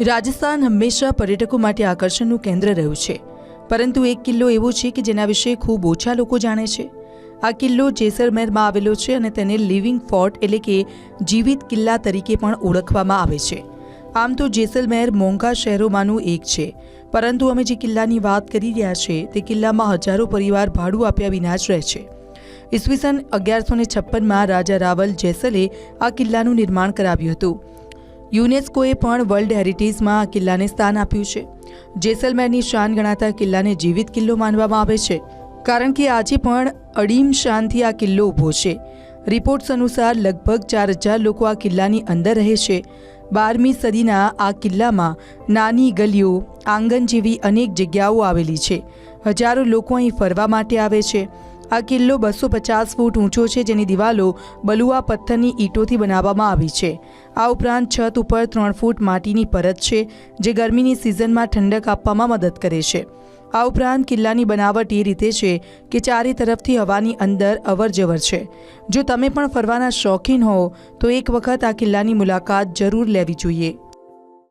રાજસ્થાન હંમેશા પર્યટકો માટે આકર્ષણનું કેન્દ્ર રહ્યું છે. પરંતુ એક કિલ્લો એવો છે કે જેના વિશે ખૂબ ઓછા લોકો જાણે છે. આ કિલ્લો જેસલમેરમાં આવેલો છે અને તેને લિવિંગ ફોર્ટ એટલે કે જીવિત કિલ્લા તરીકે પણ ઓળખવામાં આવે છે. આમ તો જેસલમેર મોંઘા શહેરોમાંનું એક છે. પરંતુ અમે જે કિલ્લાની વાત કરી રહ્યા છે તે કિલ્લામાં હજારો પરિવાર ભાડું આપ્યા વિના જ રહે છે. ઈસવીસન અગિયારસો ને છપ્પનમાં રાજા રાવલ જેસલે આ કિલ્લાનું નિર્માણ કરાવ્યું હતું. યુનેસ્કોએ પણ વર્લ્ડ હેરિટેજમાં આ કિલ્લાને સ્થાન આપ્યું છે. જેસલમેરની શાન ગણાતા કિલ્લાને જીવિત કિલ્લો માનવામાં આવે છે. કારણ કે આજે પણ અડીમ શાનથી આ કિલ્લો ઊભો છે. રિપોર્ટ્સ અનુસાર લગભગ ચાર હજાર લોકો આ કિલ્લાની અંદર રહે છે. બારમી સદીના આ કિલ્લામાં નાની ગલીઓ, આંગણ જેવી અનેક જગ્યાઓ આવેલી છે. હજારો લોકો અહીં ફરવા માટે આવે છે. આ કિલ્લો બસો પચાસ ફૂટ ઊંચો છે, જેની દિવાલો બલુઆ પથ્થરની ઈંટોથી બનાવવામાં આવી છે. આ ઉપરાંત છત ઉપર ત્રણ ફૂટ માટીની પરત છે, જે ગરમીની સિઝનમાં ઠંડક આપવામાં મદદ કરે છે. આ ઉપરાંત કિલ્લાની બનાવટ એ રીતે છે કે ચારે તરફથી હવાની અંદર અવરજવર છે. જો તમે પણ ફરવાના શોખીન હો, તો એક વખત આ કિલ્લાની મુલાકાત જરૂર લેવી જોઈએ.